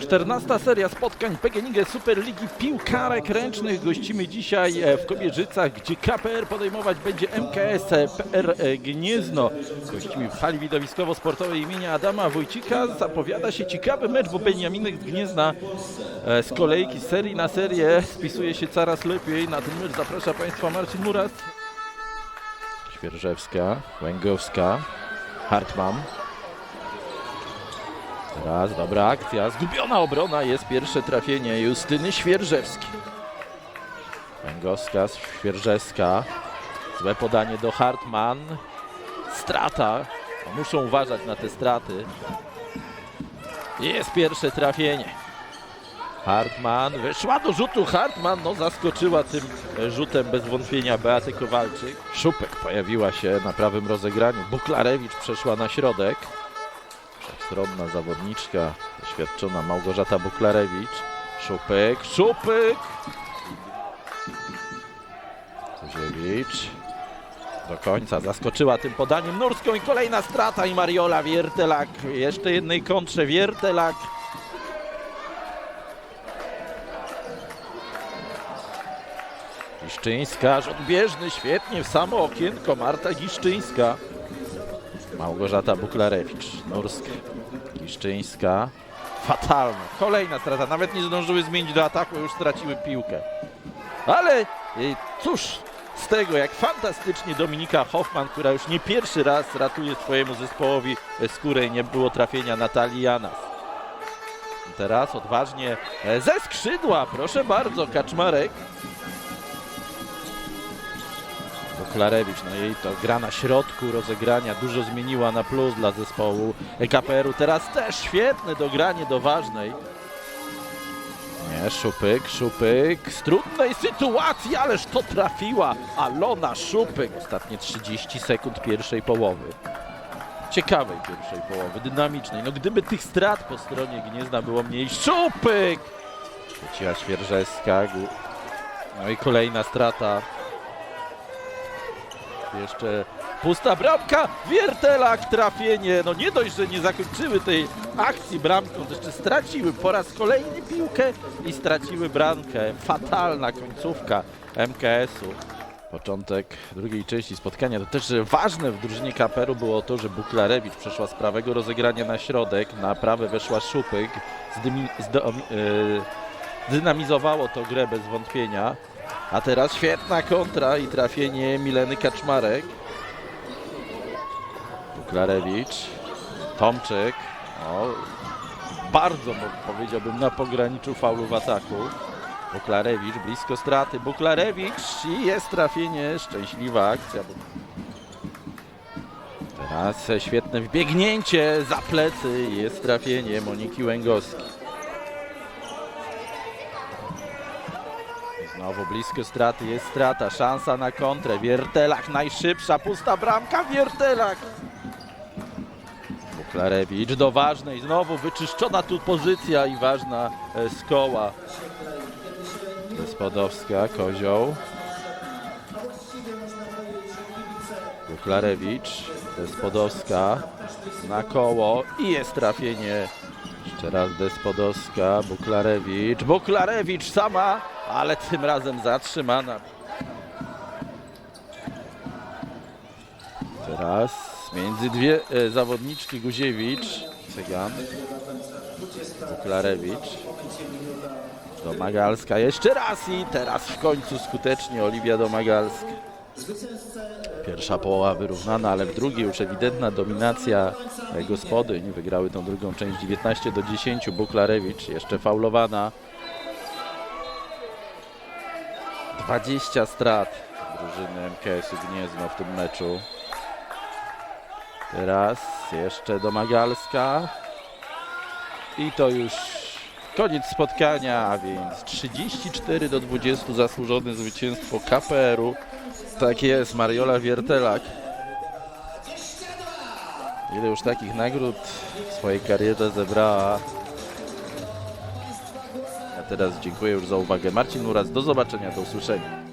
14 seria spotkań PGNiG Superligi Piłkarek Ręcznych. Gościmy dzisiaj e, w Kobierzycach, gdzie KPR podejmować będzie MKS PR Gniezno. Gościmy w hali widowiskowo-sportowej imienia Adama Wójcika. Zapowiada się ciekawy mecz, bo Beniaminek Gniezna e, z kolejki serii na serię spisuje się coraz lepiej. Na ten mecz zaprasza Państwa Marcin Muras. Świerżewska, Łęgowska, Hartman. Teraz dobra akcja, zgubiona obrona, jest pierwsze trafienie Justyny Świerżewskiej. Węgowska, Świerżewska, złe podanie do Hartman, strata, No, muszą uważać na te straty. Jest pierwsze trafienie. Hartman wyszła do rzutu, Hartman no zaskoczyła tym e, rzutem bez wątpienia Beaty Kowalczyk. Szupek pojawiła się na prawym rozegraniu, Buklarewicz przeszła na środek. Stronna zawodniczka, doświadczona Małgorzata Buklarewicz. Szupyk, Szupyk! Kuziewicz. Do końca zaskoczyła tym podaniem Nurską i kolejna strata i Mariola Wiertelak. Jeszcze jednej kontrze Wiertelak. Giszczyńska, rzut bieżny, świetnie w samo okienko. Marta Giszczyńska. Małgorzata Buklarewicz, Nurska, Giszczyńska. Fatalna. Kolejna strata. Nawet nie zdążyły zmienić do ataku, już straciły piłkę. Ale y, cóż z tego, jak fantastycznie Dominika Hoffman, która już nie pierwszy raz ratuje swojemu zespołowi skórę i nie było trafienia Natalii Janas. Teraz odważnie e, ze skrzydła, proszę bardzo, Kaczmarek. Buklarewicz, no jej to gra na środku rozegrania, dużo zmieniła na plus dla zespołu KPR-u. Teraz też świetne dogranie do ważnej. Nie, Szupyk, Szupyk z trudnej sytuacji, ależ to trafiła Alona Szupyk. Ostatnie 30 sekund pierwszej połowy. Ciekawej pierwszej połowy, dynamicznej. No gdyby tych strat po stronie Gniezna było mniej. Szupyk! Wróciła Świerżeska. Gu- No i kolejna strata jeszcze pusta bramka, Wiertelak, trafienie. No nie dość, że nie zakończyły tej akcji bramką, to jeszcze straciły po raz kolejny piłkę i straciły bramkę. Fatalna końcówka MKS-u. Początek drugiej części spotkania. To też ważne w drużynie Kaperu było to, że Buklarewicz przeszła z prawego rozegrania na środek, na prawe weszła Szupyk, zdymi, yy, dynamizowało to grę bez wątpienia. A teraz świetna kontra i trafienie Mileny Kaczmarek. Buklarewicz, Tomczyk. O, bardzo powiedziałbym na pograniczu faulu w ataku. Buklarewicz blisko straty. Buklarewicz i jest trafienie. Szczęśliwa akcja. Teraz świetne wbiegnięcie za plecy jest trafienie Moniki Łęgowskiej. Znowu blisko straty, jest strata, szansa na kontrę. Wiertelak najszybsza, pusta bramka, Wiertelak. Buklarewicz do ważnej, znowu wyczyszczona tu pozycja i ważna e, z koła. Gospodowska, Kozioł. Buklarewicz, Despodowska na koło i jest trafienie. Jeszcze raz Despodowska, Buklarewicz, Buklarewicz sama, ale tym razem zatrzymana. Teraz między dwie e, zawodniczki Guziewicz, Cygan, Buklarewicz, Domagalska jeszcze raz i teraz w końcu skutecznie Oliwia Domagalska. Pierwsza połowa wyrównana, ale w drugiej już ewidentna dominacja gospodyń. Wygrały tą drugą część 19 do 10. Buklarewicz jeszcze faulowana. 20 strat drużyny MKS-u Gniezno w tym meczu. Teraz jeszcze Domagalska. I to już koniec spotkania, a więc 34 do 20 zasłużone zwycięstwo KPR-u. Tak jest, Mariola Wiertelak. Ile już takich nagród w swojej karierze zebrała. Ja teraz dziękuję już za uwagę. Marcin Muras, do zobaczenia, do usłyszenia.